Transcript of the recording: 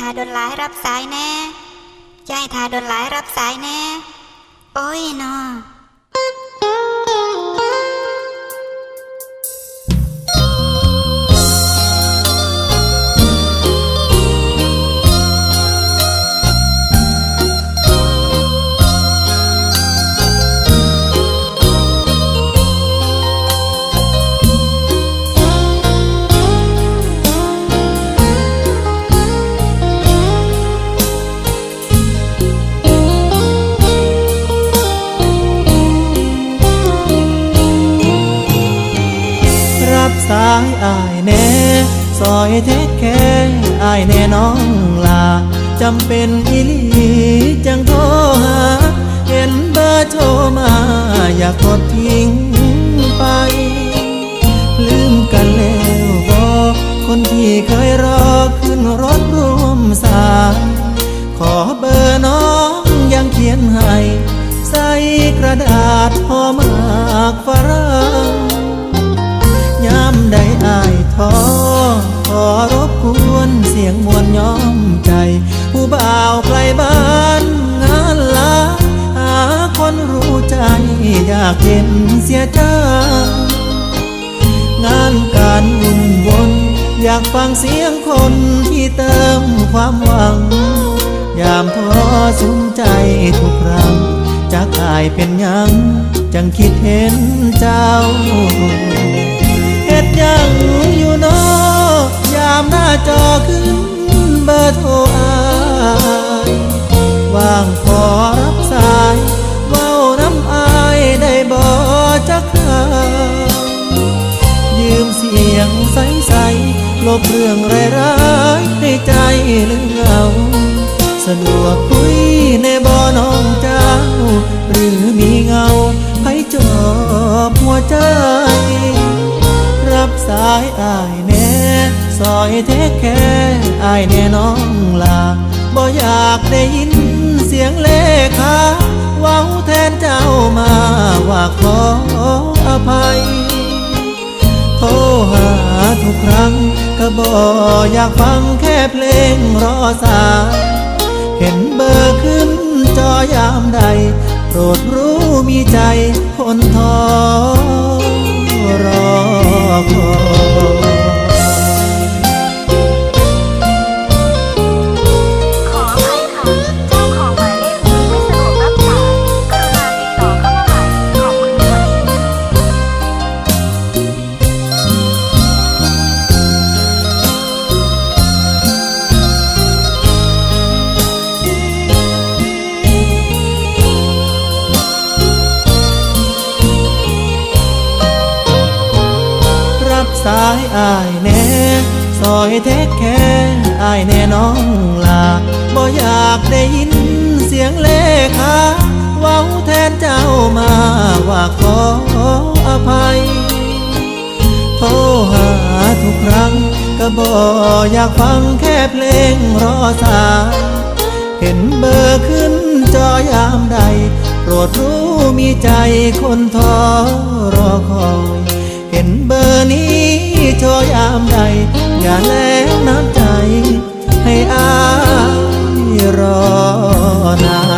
ทาดนหลายรับสายแน่ใจทาดนหลายรับสายแน่ โอ้ยนอายอายแน่ซอยเทคแค่อายแน่น้องลาจำเป็นอีลีจังโทรหา เห็นเบอร์โทรมา อยากกดทิ้งไป ลืมกันแล้วบอกคนที่เคยรอขึ้นรถร่วมสายขอเบอร์น้องยังเขียนให้ ใส่กระดาษพอมากฝรั่ง ใจ ผู้บ่าวไกลบ้านงานลาหาคนรู้ใจอยากเห็นเสียจังงานการวุ่นวนอยากฟังเสียงคนที่เติมความหวัง ยามท้อสุมใจทุกครั้งจากอายเป็นยัง จังคิดเห็นเจ้าเฮ็ดยังอยู่เนอยามหน้าจอขึ้นเบอ โทรอายว่างขอรับสายเว้าน้ำอายได้บ่จักครายืมเสียงใสๆลบเรื่องร้ายๆในใจลืมเงา สะดวกคุยในบ่อน้องเจ้า หรือมีเงาให้จอบหัวใจ รับสายอายแน่ ซอยเทคแค่อายแน่น้องลาบ่อยากได้ยินเสียงเลขาเว้าแทนเจ้ามาว่าขออภัยโทรหาทุกครั้งก็บ่อยากฟังแค่เพลงรอสายเห็นเบอร์ขึ้นจอยามใด โปรดรู้มีใจคนท้อายอายแน่ซอยเทคแค่อายแน่น้องลาบ่อยากได้ยินเสียงเลขาเว้าแทนเจ้ามาว่าขออภัยโทรหาทุกครั้งก็บ่อยากฟังแค่เพลงรอสายเห็นเบอร์ขึ้นจอยามใด โปรดรู้มีใจคนท้อรอคอย เห็นเบอร์นี้ จอยามใด อย่าแล้วน้ำใจ ให้อายรอนาน